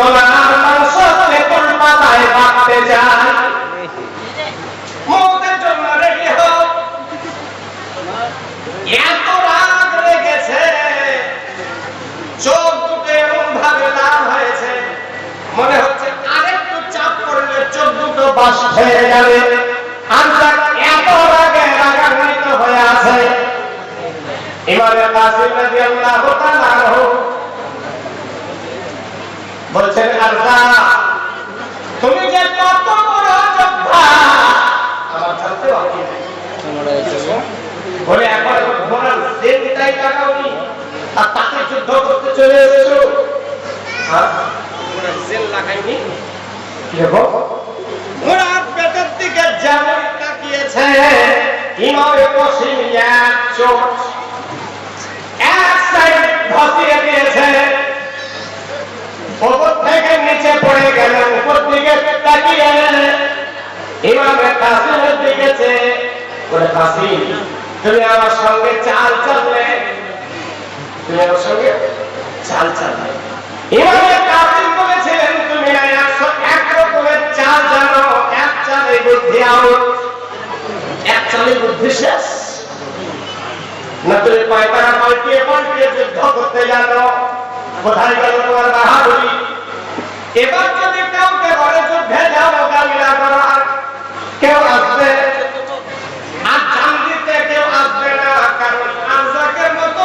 তোমার মাংস তেঁতুল পাতায় বাঁধতে চাই মৌতের জন্য রেডি হও। এত রাগ লেগেছে চোখ দুটো এমন ভাবে লাল হয়েছে। মনে হচ্ছে আরেকটু চাপ পড়লে চোখ দুটো বাস হয়ে যাবে। আর যাক এত রাগে রাগান্বিত হয়ে আছে। ইমামে কাসিম রাদিয়াল্লাহু তাআলা বলছেন আরজা তুমি যে কত বড় যোদ্ধা, আমার জানতে বাকি বলে আর তাকে যুদ্ধ করতে চলে এসেছ। হ্যাঁ? ঘোড়ার জেল লাগাইনি ঘোড়ার পেটের দিকে যেমন তাকিয়েছে। ইমামে কসিম এক চোট এক সাইড ধসিয়ে দিয়েছে। ওপর থেকে নিচে পড়ে গেল, উপর দিকে তাকিয়ে। ইমামে কাসিমের দিকেছে বলে কাসিম তুমি আমার সঙ্গে চাল চাললে? তুমি আমার সঙ্গে চাল চাললে? ইমামে কাসিম বলেছিলেন, তুমি একশো এক রকমের চাল জানো, এক চালে বুদ্ধি আউট। এক চালে বুদ্ধি শেষ। না তুমি পায়তারা পাল্টিয়ে পাল্টিয়ে যুদ্ধ করতে জানো কোথায় গেল তোমার বাহাদুরি? এবার যদি কাউকে ঘরে যুদ্ধে মোকাবিলা করো, আর কেউ আসবে? না, কারণ মতো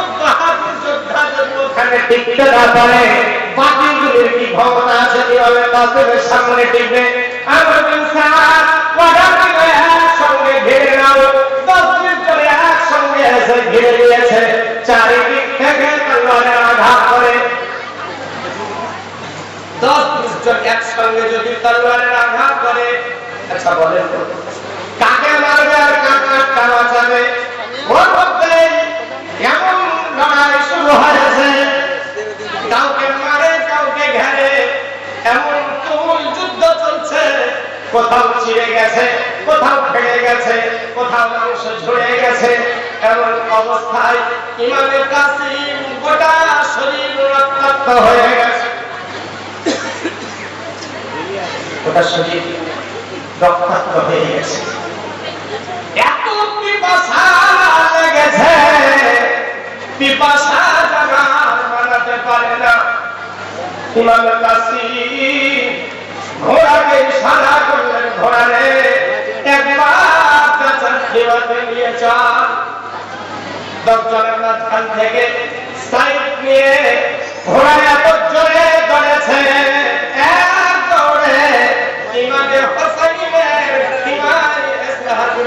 যদি সামনে টিকবে? আমার একসঙ্গে ঘিরে নাও দশ মিনিট ধরে একসঙ্গে এসে ঘিরে দিয়েছে চারিদিক থেকে তলোয়ারের আঘাত করে দশ বিশ জন একসঙ্গে যদি তলোয়ারের আঘাত করে আচ্ছা বলেন কাকে মারবে আর কাকে আটকা বাঁচাবে ওর মধ্যে এমন লড়াই শুরু হয়েছে। কাউকে মারে, কাউকে ঘেরে, এমন তুমুল যুদ্ধ চলছে। কোথাও ছিঁড়ে গেছে, কোথাও ফেলে গেছে, কোথাও মাংস ঝরে গেছে। এমন অবস্থায় ইমামের কাসিম গোটা শরীর রক্তাক্ত হয়ে গেছে। গোটা শরীর রক্তাক্ত হয়ে গেছে। এত পিপাসা লেগেছে। পিপাসা পারে না। ইমাম কাসিম ঘোড়াকে ইশারা করলেন, ঘোড়ারে, একবার চাচার খেয়াতে নিয়ে চল দশজনের মাঝখান থেকে সাইড নিয়ে ঘোড়া এত জোরে দৌড়েছে এক দৌড়ে ইমামে হোসাইনের ইমাম এসে হাজির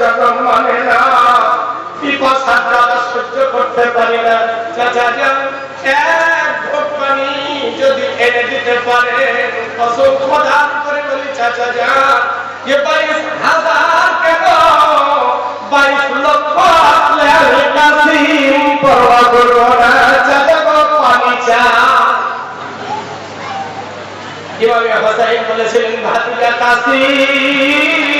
যখন মানে না। পিপাসার জ্বালা সহ্য করতে পারি না। চাচা যান, এক ঘোট পানি যদি এনে দিতে পারে অসংখ্য দান করে বলি বাইশ লক্ষ ইমামে হোসাইন বলেছিলেন ভাতিজা কাসিম।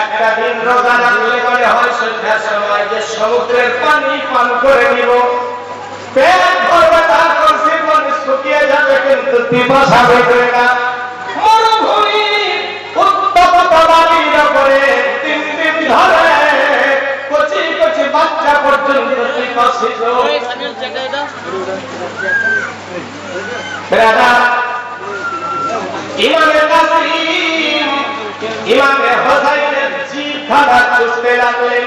একটা দিন রোজা রাখলে মনে হয় সন্ধ্যার সময় যে সমুদ্রের পানি পান করে নিব। পেট ভরবে তারপর জীবন শুকিয়ে যাবে, কিন্তু পিপাসা বেরোবে না। মরুভূমি উত্তপ্ত বালির উপরে তিন দিন ধরে কচি কচি বাচ্চা পর্যন্ত পিপাসিত ইমামে কাসিম ইমামে হোসাইনের খানা খুঁজতে লাগলেন।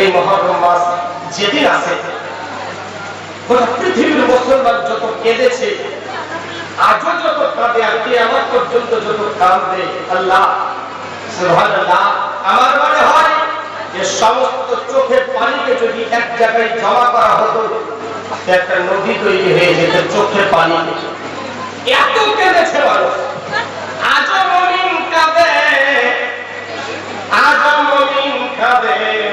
এই মহরম মাস যেদিন আসে গোটা পৃথিবীর মুসলমান যত কেঁদেছে, আজও যত কাঁদে, আর আমার পর্যন্ত যত কাঁদবে, আল্লাহ আমার মনে হয় যে সমস্ত চোখের পানিকে যদি এক জায়গায় জমা করা হতো একটা নদী তৈরি হয়ে যেত চোখের পানি এত কেঁদেছে মানুষ। আজও মমিন কাঁদে, আজও মমিন কাঁদে।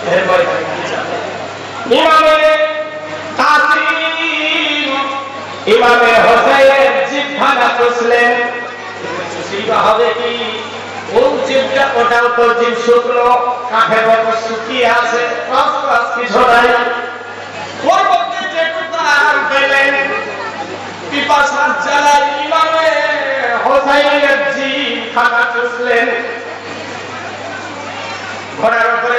যাবে ইমামে কাসিম ইমামে হোসেন জিভাটা চুষলেন চুষিবা হবে কি? ও জিভটা ওটাও তো জিভ শুকনো, কাঠের মতো শুকিয়ে আছে রস রস কিছু নাই ওর মধ্যে যেটুকু আরাম পেলেন, পিপাসার জ্বালায় ইমামে হোসাইনের জিভ খানা চুষলেন ঘোড়ার উপরে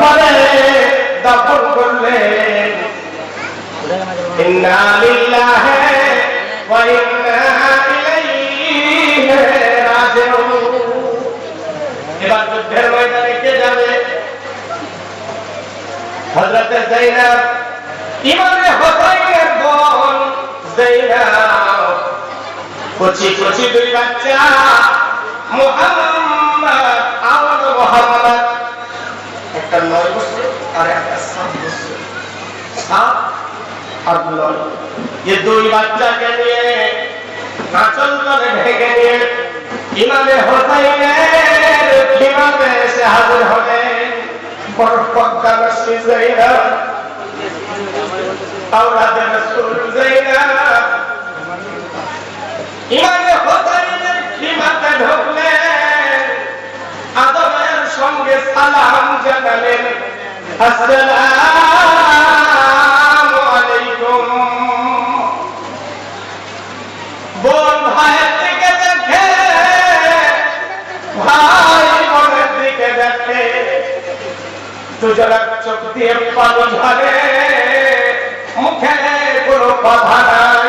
ওপরে দাফন করলেন ইন্না লিল্লাহি ওয়া ইন্না ইলাইহি রাজিউন। এবার যুদ্ধের ময়দানে কে যাবে? হযরত যায়েনব ইমামে হোসাইনের বোন যায়েনব কচি কচি দুই বাচ্চা, মুহাম্মদ আর মুহাম্মদ। একটা নয় বছর, আর একটা সাত বছর। সাত আর নয়। ये দুই বাচ্চাকে নিয়ে নাচল করে ঢেকে নিয়ে ইমামে হোসাইনের খিমাতে এসে হাজির হলেন বড় পদ্মা নসী যায়েনব আওলাদে রাসূল যায়েনব ইমামে হোসাইনের খিমাতে ঢুকলেন সঙ্গে সালাম জানালেন দিকে দেখে ভাই, বোনের দিকে দিয়ে পানি ঝরে মুখে কোনো কথা নাই।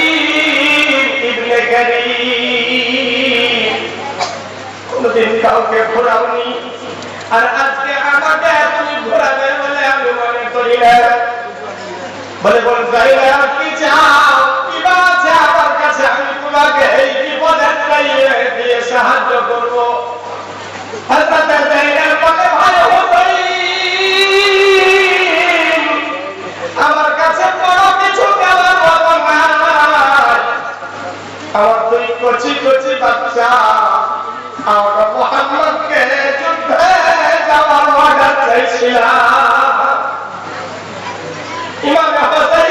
কোনদিন কাউকে ঘোরাওনি। আর আজকে আমাকে তুমি ঘোরাবে বলে আমি মনে করি বলে, বল যাইরা কি চাও? কি আমার কাছে? আমি তোমাকে এই দিয়ে সাহায্য করব। ভাই আমার কাছে কিছু কচি কচি বাচ্চা। আমার মোহাম্মদকে যুদ্ধে যাওয়ার অর্ডার চাইছিলাম ইমাম হোসেন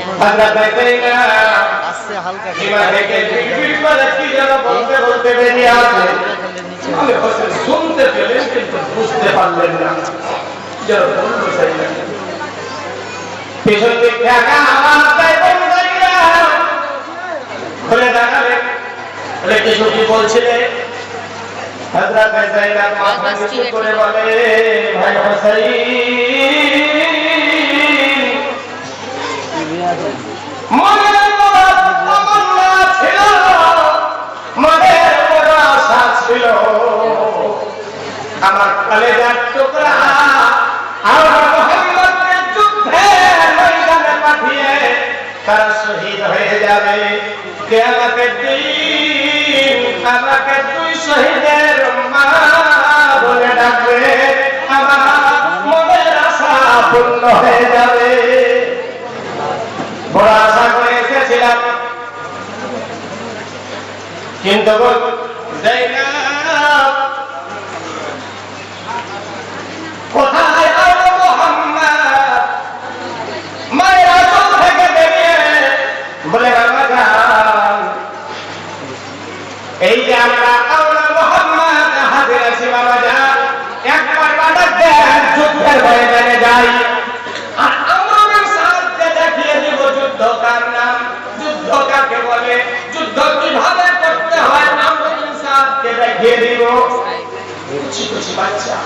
হয়ে হযরত ইমাম আস্তে হালকা সীমা থেকে বিড়বিড় করে কি যেন বলতে বলতে বেরিয়ে আসে আমি হোসেন শুনতে পেলেন কিন্তু বুঝতে পারলেন না যেন বলল সেই না। পেছন দিক থেকে দেয় বন্ধ করিয়া। খুলে দাঁড়ালেন বলে কিছু কি বলছিলে হযরত যায়নাব মাথা নিচু করে বলে ভাই হোসেন মনের ছিল মনের আমার কলেজার টুকরা আমার মোহাম্মদকে যুদ্ধে হয়ে যাবে কেয়ামতের দিন আমাকে দুই শহীদের মা বলে ডাকবে আমার মনের আশা পূর্ণ হয়ে যাবে। বড় আশা করে এসেছিলাম। কিন্তু কোথায় মায়ের বেরিয়ে বলে বাবা এই যে আমরা হাজির আছি বাবা যান দেখিয়ে দিব। কুচি কুচি বাচ্চা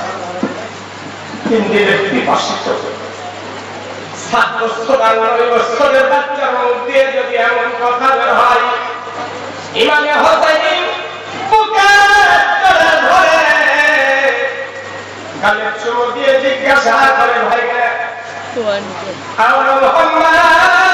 তিন দিনের পিপাসিত সাত বছর আর নয় বছরের বাচ্চার মুখ দিয়ে যদি এমন কথা বের হয় ইমামে হোসাইন গালে দিয়ে জিজ্ঞাসা করে ভাই আমরা মোহাম্মদ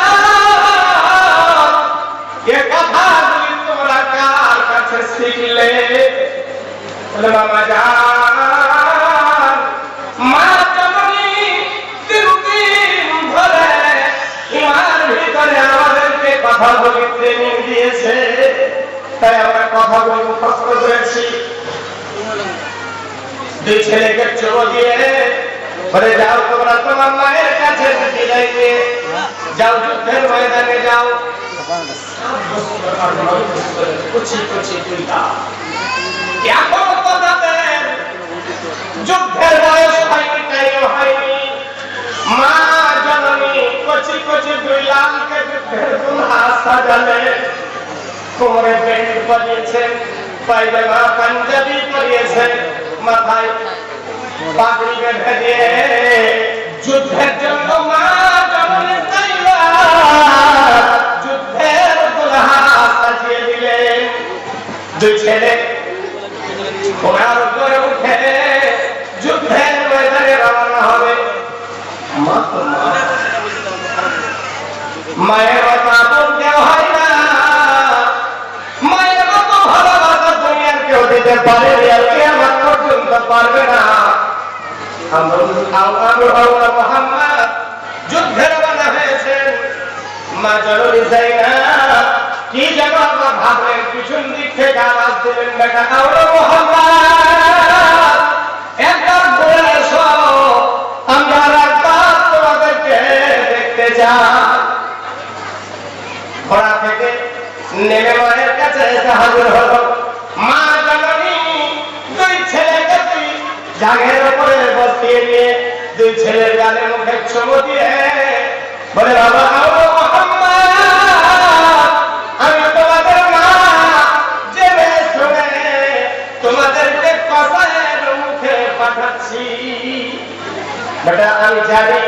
আমরা কথাগুলি মুখস্থ করেছি দুই ছেলেকে চলো দিয়ে বলে যাও তোমরা তোমার মায়ের কাছে বিদায় দিয়ে যাও যুদ্ধের ময়দানে যাও কুচি কুচি দুইটা এখন তো তাদের যুদ্ধের বয়স হয়নি টাইম হয়নি মা জননী কচি কচি দুই লালকে যুদ্ধের দুলহা সাজালে কোমরে প্যান্ট পরিয়েছে পায়জামা পাঞ্জাবি পরিয়েছে, মাথায় পাগড়ি বেঁধে দিয়ে যুদ্ধের জন্য মা জননে চাইলা, যুদ্ধের দুলহা সাজিয়ে দিলে। দুই ছেলে ঘোড়ার উপরে উঠে যুদ্ধের ময়দানে রওনা হবে। মায়ের পারে কেয়ামত পর্যন্ত পারবে না। যুদ্ধের বানা হয়েছেন মা তোমাদেরকে দেখতে যাই থেকে নেমে মায়ের কাছে মা জাগের উপরে বসিয়ে নিয়ে দুই ছেলের গালে মুখে চুমু দিয়ে বলে, বাবা আমি তোমাদের মা জেনে শুনে তোমাদেরকে মুখে পাঠাচ্ছি। বেটা, আমি জানি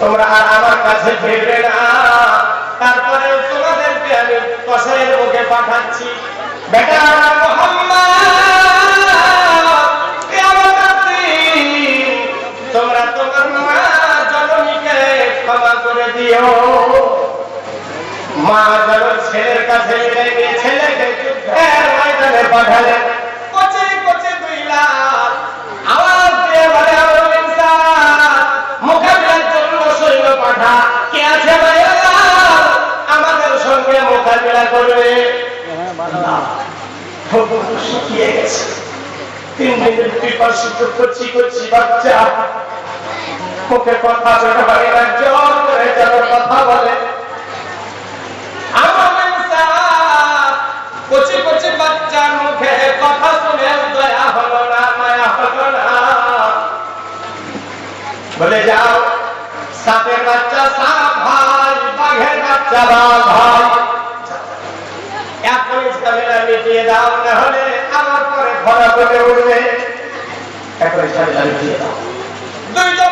তোমরা আর আমার কাছে ফিরবে না তারপরে তোমাদেরকে আমি কসাইয়ের মুখে পাঠাচ্ছি। বেটা, আমার মোহাম্মদ দিও। মা যেন ছেলের কাছে ছেলেকে ময়দানে পাঠালেন আমাদের সঙ্গে মোকাবিলা করবে। শুকিয়ে গেছে। তিন করছি করছি বাচ্চা। মুখে কথা না জোর করে যেন কথা বলে আমার ইনসান কচি কচি বাচ্চার মুখে কথা শুনে দয়া হলো না মায়া হলো না বলে যাও সাপের বাচ্চা সাপ ভাই বাঘের বাচ্চা বাঘ ভাই এখনই ঝামেলা মিটিয়ে দাও না হলে আমার পরে ধরা করে উঠবে এখনই ঝামেলা মিটিয়ে দাও দুইজন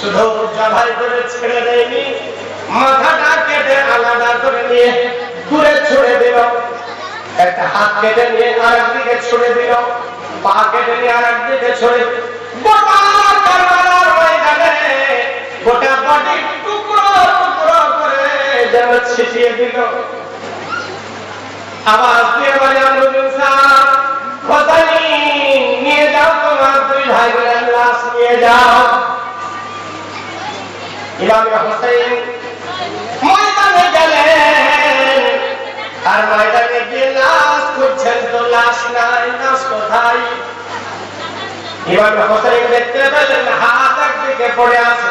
শুধু জবাই করে ছেড়ে দেয়নি, মাথাটা কেটে আলাদা করে নিয়ে দূরে ছুড়ে দিল। একটা হাত কেটে নিয়ে আরেক দিকে ছুড়ে দিল, পা কেটে নিয়ে আরেক দিকে ছুড়ে গোটা গোটা বডি দিয়ে লাশ নিয়ে তো লাশ নাই, লাশ কোথায়? ইমাম হোসেন দেখতে পেলেন, হাত একদিকে পড়ে আছে।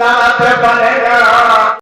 দাঁড়াতে চায়